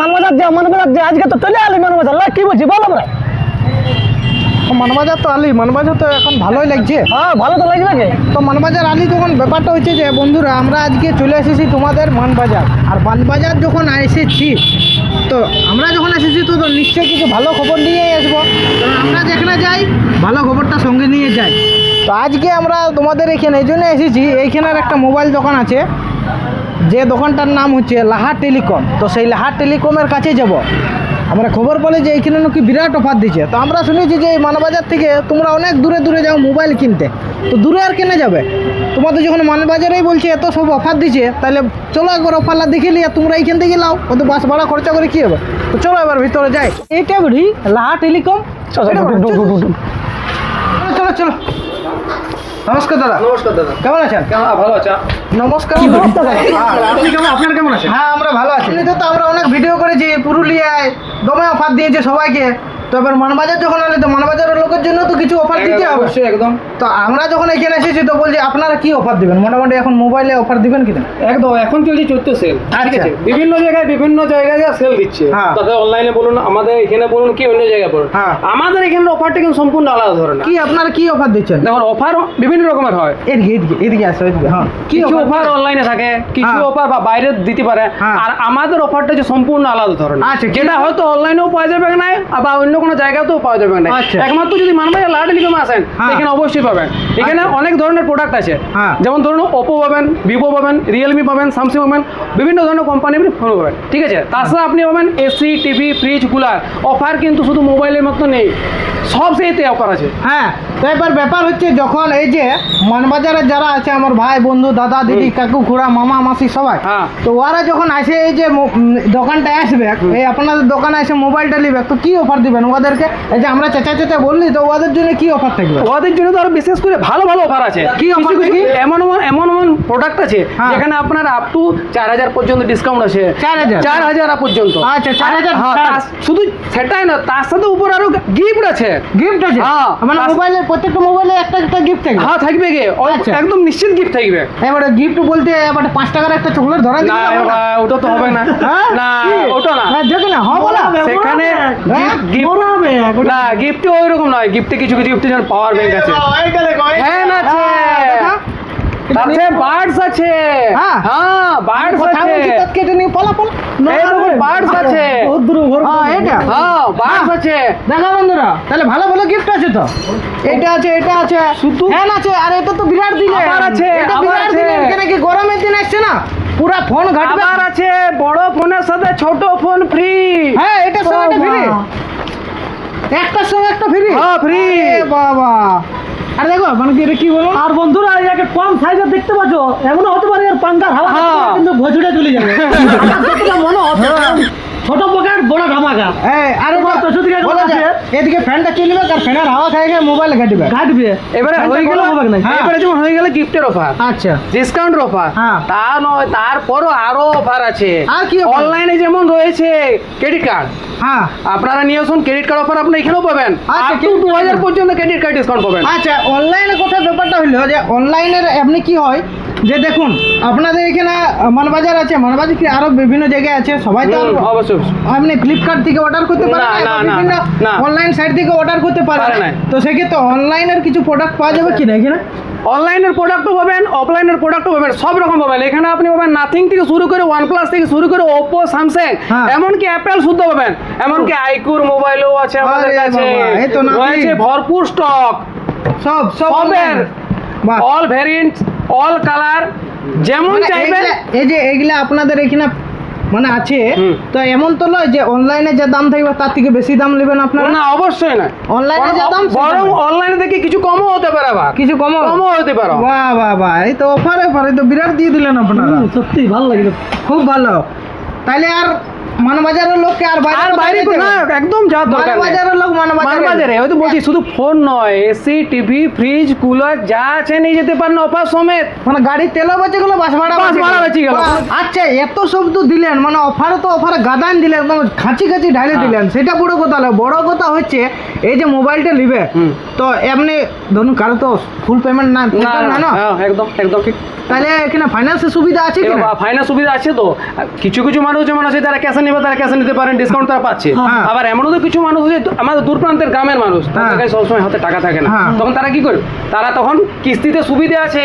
মানবাজার যা মানবাজার যে আজকে তো চলে আলি মানবাজার। লা কি বলছি বলো ভাই মানবাজার তো আলি মানবাজার তো এখন ভালোই লাগছে। হ্যাঁ ভালো তো লাগবে তো মানবাজার আলি যখন ব্যাপারটা হচ্ছে যে বন্ধুরা আমরা আজকে চলে এসেছি তোমাদের মানবাজার। আর মানবাজার যখন এসেছি তো আমরা যখন এসেছি তো তো নিশ্চয়ই কিছু ভালো খবর নিয়েই আসব। কারণ আমরা যেখানে যাই ভালো খবরটা সঙ্গে নিয়ে যাই। তো আজকে আমরা তোমাদের এখানে এই জন্য এসেছি এইখানের একটা মোবাইল দোকান আছে। যে দোকানটার নাম হচ্ছে লাহা টেলিকম। তো সেই লাহা টেলিকমের কাছে যাব। আমরা খবর বলে যে এইখানে নাকি বিরাট অফার দিচ্ছে। তো আমরা শুনেছি যে এই মানবাজার থেকে তোমরা অনেক দূরে দূরে যাও মোবাইল কিনতে। তো দূরে আর কেনে যাবে? তোমাদের যখন মানবাজারেই বলছে এত সব অফার দিচ্ছে তাহলে চলো একবার অফারটা দেখে নিয়ে তোমরা এইখান থেকে লাও। অত বাস ভাড়া খরচা করে কী হবে? তো চলো এবার ভিতরে যাই। এইটা বুঝি লাহা টেলিকম? চলো, নমস্কার দাদা। নমস্কার দাদা। কেমন আছেন? কেমন? ভালো আছেন নমস্কার। নমস্কার দাদা। হ্যাঁ, আপনি কেমন আপনার কেমন আছেন? হ্যাঁ আমরা ভালো আছি। তো আমরা অনেক ভিডিও করেছি পুরুলিয়ায় দমে অফার দিয়েছে সবাইকে। তো এবার মানবাজার যখন আলে তো মানবাজারের লোকের জন্য তো কিছু অফার দিতে হবে। একদম। তো আমরা যখন এখানে এসেছি তো বলছি আপনারা কি অফার দিবেন? মোটামুটি এখন মোবাইলে অফার দিবেন কিনা একদম এখন চলছে চৈত্র সেল ঠিক আচ্ছা। আছে? বিভিন্ন জায়গায় বিভিন্ন জায়গায় সেল দিচ্ছে। হ্যাঁ। তাতে অনলাইনে বলুন আমাদের এখানে বলুন কি অন্য জায়গায় বলুন। হ্যাঁ। আমাদের এখানে অফারটা কিন্তু সম্পূর্ণ আলাদা ধরনের। কি আপনারা কি অফার দিচ্ছেন? দেখুন অফার বিভিন্ন রকমের হয়। এদিকে এদিকে এদিকে আসো এদিকে হ্যাঁ। কি কিছু অফার অনলাইনে থাকে কিছু হ্যাঁ। অফার বা বাইরে দিতে পারে। হ্যাঁ। আর আমাদের অফারটা যে সম্পূর্ণ আলাদা ধরনের। আচ্ছা, যেটা হয়তো অনলাইনেও পাওয়া যাবে না আবার অন্য কোনো জায়গাতেও পাওয়া যাবে না আচ্ছা। একমাত্র যদি মানবাজার লাল টেলিকমে আসেন হ্যাঁ। এখানে অবশ্যই পাবেন। এখানে আচ্ছা। অনেক ধরনের প্রোডাক্ট আছে। হ্যাঁ। যেমন ধরুন ওপো পাবেন ভিভো পাবেন রিয়েলমি পাবেন স্যামসাং পাবেন বিভিন্ন ধরনের কোম্পানির ফোন পাবেন ঠিক আছে? তাছাড়া আপনি পাবেন AC TV fridge cooler offer কিন্তু শুধু মোবাইলের মতো নেই। সব সেইতে অফার আছে। হ্যাঁ তো এবার ব্যাপার হচ্ছে যখন এই যে মানবাজারে যারা আছে আমার ভাই বন্ধু দাদা দিদি কাকু খুড়া মামা মাসি সবাই হ্যাঁ। তো ওরা যখন আসে এই যে মো- উম, দোকানটা আসবে এই আপনাদের দোকানে এসে মোবাইলটা নিবে তো কি অফার দিবেন? ওদেরকে এই যে আমরা চেঁচা চেঁচা বললি তো ওদের জন্য কি অফার থাকবে ওদের জন্য তো আরও বিশেষ করে ভালো ভালো অফার আছে কি এমন এমন এমন প্রোডাক্ট আছে হ্যাঁ। যেখানে আপনার আপ টু চার হাজার পর্যন্ত ডিসকাউন্ট আছে 4,000? চার হাজার পর্যন্ত আচ্ছা, 4,000 হ্যাঁ, ছাড়। শুধু সেটাই না তার সাথে উপর আরও গিফট আছে গিফট আছে হ্যাঁ। মানে। মোবাইলের প্রত্যেকটা মোবাইলে একটা একটা গিফট থাকবে হ্যাঁ থাকবে গে আচ্ছা। একদম নিশ্চিত গিফট থাকবে এবারে গিফট বলতে এবার পাঁচ টাকার একটা চকলেট ধরা না ওটা তো হবে না হ্যাঁ? না কি? ওটা না হ্যাঁ দেখি না হ্যাঁ বলা সেখানে হ্যাঁ? গিফট না গিফটে ওই রকম নয় গিফটে কিছু কিছু গিফটে যেমন পাওয়ার ব্যাংক আছে। ফ্যান আছে। তাতে বার্ডস আছে। হ্যাঁ। হ্যাঁ বার্ডস আছে। কেটে নিয়ে পালা পালা। এই বার্ডস আছে। হ্যাঁ এটা। হ্যাঁ বার্ডস আছে। দেখা বন্ধুরা তাহলে ভালো ভালো গিফট আছে তো? এটা আছে এটা আছে। শুধু ফ্যান আছে। আর এটা তো বিরাট দিনে আবার আছে, এটা বিরাট দিনে এখানে কি গরমের দিন আসছে না? পুরা ফোন ঘাটবে। আবার আছে বড় ফোনের সাথে ছোট ফোন ফ্রি হ্যাঁ এটার সঙ্গে একটা ফ্রি একটার ফ্রি হ্যাঁ ফ্রি বাবা। আর দেখো মানে কি এটা কি বলো? আর বন্ধুরা এটাকে কম সাইজের দেখতে পাচ্ছ? এমন হতে পারে এর পাঙ্কার হাওয়া হ্যাঁ। কিন্তু ভজুড়ে চলে যাবে। মনে হচ্ছে ছোট পকেট বড় ধামাকা। এই আর বলা? যায়, এদিকে ফ্যানটা আর ফ্যানের হাওয়া খাই খাই মোবাইল কাটবে। কাটবে। এবারে হয়ে গেল হবে না হ্যাঁ। এবারে যেমন হয়ে গেল গিফটের অফার আচ্ছা। ডিসকাউন্টের অফার হ্যাঁ। তা নয় তারপরও আরও অফার আছে। আর কি অনলাইনে যেমন রয়েছে ক্রেডিট কার্ড হ্যাঁ। আপনারা নিয়ে আসুন ক্রেডিট কার্ড অফার আপনি এখানেও পাবেন। আপ দু হাজার পর্যন্ত ক্রেডিট কার্ড ডিসকাউন্ট পাবেন। আচ্ছা অনলাইনে কথা ব্যাপারটা হলো যে অনলাইনের এমনি কি হয় যে দেখুন আপনাদের এখানে মানবাজার আছে মানবাজার কি আরও বিভিন্ন জায়গায় আছে? সবাই তো অবশ্যই। আপনি ফ্লিপকার্ট থেকে অর্ডার করতে পারেন না, বিভিন্ন অনলাইন সাইট থেকে অর্ডার করতে পারেন। না। তো সেক্ষেত্রে অনলাইনের কিছু প্রোডাক্ট পাওয়া যাবে কি না এখানে অনলাইনের প্রোডাক্টও পাবেন অফলাইনের প্রোডাক্টও পাবেন সব রকম পাবেন। এখানে আপনি পাবেন নাথিং থেকে শুরু করে ওয়ান প্লাস থেকে শুরু করে ওপো স্যামসাং। এমনকি অ্যাপেল শুদ্ধ পাবেন। এমনকি আইকুর মোবাইলও আছে আমাদের কাছে। এই তো Nothing। রয়েছে ভরপুর স্টক সব সব সবের। অল ভ্যারিয়েন্ট অল কালার যেমন মানে চাইবেন। এই যে এইগুলা আপনাদের এখানে মানে আছে তো এমন তো নয় যে অনলাইনে যে দাম থাকবে তার থেকে বেশি দাম নেবেন আপনারা? না অবশ্যই না অনলাইনে যা দাম বরং অনলাইনে দেখি কিছু কমও হতে পারে বা কিছু কম কমও হতে পারে বাহ বাহ বাহ এই তো অফার অফার এই তো বিরাট দিয়ে দিলেন আপনারা। সত্যি ভালো লাগল। খুব ভালো। তাহলে আর মানবাজারের লোককে আর বাইরে আর বাইরে না একদম যাওয়ার দরকার মানবাজারের লোক মানবাজারে। মানবাজারে হয়তো বলছি শুধু ফোন নয় এসি টিভি ফ্রিজ কুলার যা আছে নিয়ে যেতে পারেন অফার সমেত। মানে গাড়ির তেলও বেঁচে গেল বাস ভাড়া বাস ভাড়া বেঁচে গেল। আচ্ছা এত সব তো দিলেন মানে অফারে তো অফারে গাদান দিলেন একদম খাঁচি খাঁচি ঢালে হ্যাঁ। দিলেন সেটা বড় কথা নয়। বড় কথা হচ্ছে এই যে মোবাইলটা নিবে। তো এমনি ধরুন কারও তো ফুল পেমেন্ট না না হ্যাঁ, একদম একদম তাহলে এখানে ফাইন্যান্সের সুবিধা আছে কি? ফাইনাল সুবিধা আছে তো। কিছু কিছু মানুষ যেমন আছে যারা ক্যাশে নেবে তারা ক্যাশে নিতে পারেন ডিসকাউন্ট তারা পাচ্ছে হ্যাঁ। আবার এমনও তো কিছু মানুষ আছে আমাদের দূর প্রান্তের গ্রামের মানুষ তাদের হ্যাঁ। কাছে সবসময় হাতে টাকা থাকে না হ্যাঁ। তখন তারা কি করে তারা তখন কিস্তিতে সুবিধা আছে।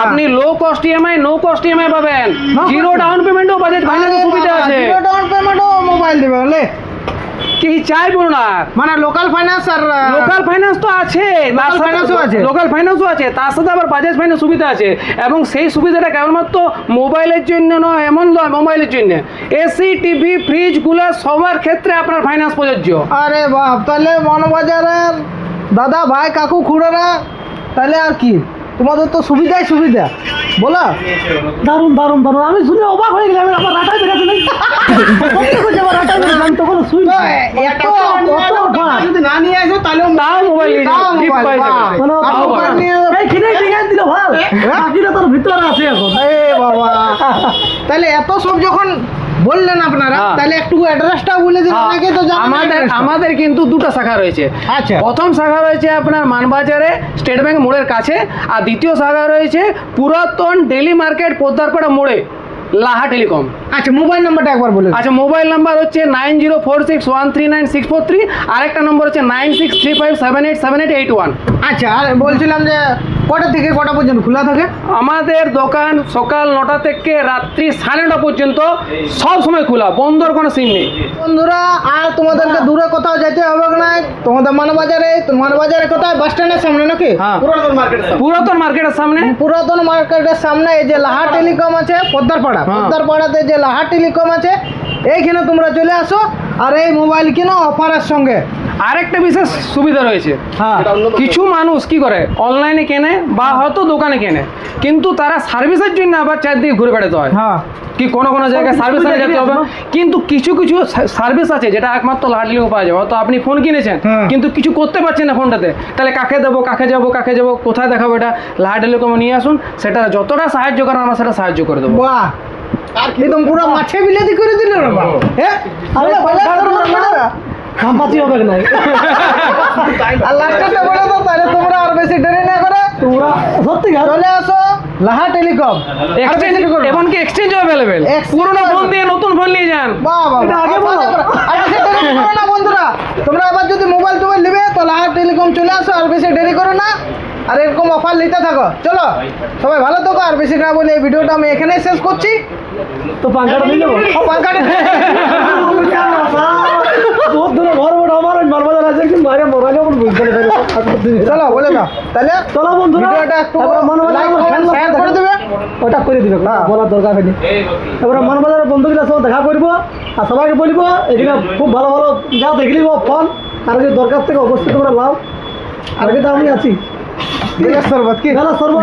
আপনি low cost EMI no cost EMI পাবেন জিরো? ডাউন পেমেন্টও বাজেট ফাইন্যান্সে সুবিধা আছে ডাউন পেমেন্টও মোবাইল দেবে বলে কি চাই বলুন না। মানে লোকাল ফাইন্যান্স আর লোকাল ফাইন্যান্স তো আছে Local finance ও আছে? লোকাল ফাইন্যান্সও আছে তার সাথে আবার বাজাজ ফাইন্যান্স সুবিধা আছে। এবং সেই সুবিধাটা কেবলমাত্র মোবাইলের জন্য নয় এমন নয় মোবাইলের জন্য। এসি টিভি ফ্রিজ কুলার সবার ক্ষেত্রে আপনার ফাইন্যান্স প্রযোজ্য। আরে বাপ তাহলে মনবাজারের দাদা ভাই কাকু খুড়োরা তাহলে আর কি? তোমাদের তো সুবিধাই সুবিধা। বলো। দারুণ দারুণ দারুণ। আমি শুনে অবাক হয়ে গেলাম আমার রাটাই বেরোতে নেই তাহলে এত সব যখন বললেন আপনারা হ্যাঁ। তাহলে একটু অ্যাড্রেসটা বলে দিন অনেকে তো আমাদের আমাদের কিন্তু দুটো শাখা রয়েছে। আচ্ছা। প্রথম শাখা রয়েছে আপনার মানবাজারে স্টেট ব্যাংক মোড়ের কাছে আর দ্বিতীয় শাখা রয়েছে পুরাতন ডেলি মার্কেট পোদ্দারপাড়া মোড়ে লাহা টেলিকম আচ্ছা মোবাইল নাম্বারটা একবার বলে আচ্ছা মোবাইল নাম্বার হচ্ছে nine zero four six one three nine six four three আরেকটা নম্বর হচ্ছে nine six three five seven eight seven eight eight one আচ্ছা আর বলছিলাম যে কটা থেকে কটা পর্যন্ত খোলা থাকে? আমাদের দোকান সকাল নটা থেকে রাত্রি সাড়ে নটা পর্যন্ত সব সময় খোলা বন্ধর কোনো সিম নেই। বন্ধুরা আর তোমাদেরকে দূরে কোথাও যেতে হবে না। তোমাদের মানবাজারে মানবাজারে কোথায়? বাস স্ট্যান্ডের সামনে নাকি? হ্যাঁ। পুরাতন মার্কেট পুরাতন মার্কেটের সামনে? পুরাতন মার্কেটের সামনে এই যে লাহা টেলিকম আছে পদ্মারপাড়া। হ্যাঁ। পদ্মারপাড়াতে যে লাহা টেলিকম আছে এইখানে তোমরা চলে আসো। আর এই মোবাইল কিনো অফারের সঙ্গে? আরেকটা বিশেষ সুবিধা রয়েছে। হ্যাঁ। কিছু মানুষ কি করে? অনলাইনে কেনে বা হয়তো দোকানে কেনে। কিন্তু তারা সার্ভিসের জন্য আবার চারদিকে ঘুরে বেড়াতে হয়। হ্যাঁ। কি কোনো কোনো জায়গায় সার্ভিস জায়গায় যেতে হবে। না? কিন্তু কিছু কিছু সার্ভিস আছে যেটা একমাত্র লাডলিও পাওয়া যাবে। হয়তো আপনি ফোন কিনেছেন হ্যাঁ। কিন্তু কিছু করতে পারছেন না ফোনটাতে। তাহলে কাকে দেবো কাকে যাব কাকে যাব কোথায় দেখাবো এটা? লাডলিকম নিয়ে আসুন সেটা যতটা সাহায্য করার আমরা সেটা সাহায্য করে দেবো। বাহ! একদম পুরো মাছে বিলেতি করে দিল রে বাবা হ্যাঁ আরে বলে, বলে, বলে, বলে। খাম্পাতি হবে না আর লাস্টটা বলে দাও তাহলে তোমরা আর বেশি দেরি না করে। তোমরা সত্যি চলে আসো লাহা টেলিকম। আর এক্সচেঞ্জ করো না। এমনকি এক্সচেঞ্জ অ্যাভেলেবেল পুরোনো ফোন। দিয়ে নতুন ফোন নিয়ে যান। বাহ বাহ আগে বলো। আর বেশি দেরি করো না বন্ধুরা। তোমরা আবার যদি মোবাইল টোবাইল নেবে তো লাহা টেলিকম চলে আসো আর বেশি দেরি করো না। আর এরকম অফার নিতে থাকো। চলো সবাই ভালো থাকো আর বেশি না বলে এই ভিডিওটা আমি এখানেই শেষ করছি। তো পাঙ্খাটা দেবো? ও, পাঙ্খাটা- বহুত দূরে ঘর বড় আমার ওই মালবাজার আছে কিন্তু বাইরে মরা যখন বুঝতে চলো বলে দাও। তাহলে চলো বন্ধুরা ভিডিওটা একটু share দেখা- করে দেবে। ওটা করে দিবে হ্যাঁ। বলার দরকার নেই। তারপরে মানবাজারের বন্ধুগুলোর সঙ্গে দেখা করব আর সবাইকে বলব এদিকে খুব ভালো ভালো যা দেখলি ফোন আর যদি দরকার থেকে অবশ্যই তোমরা লাও। আর কিন্তু আমি আছি। দিলের শরবত কি গেলা সর্ব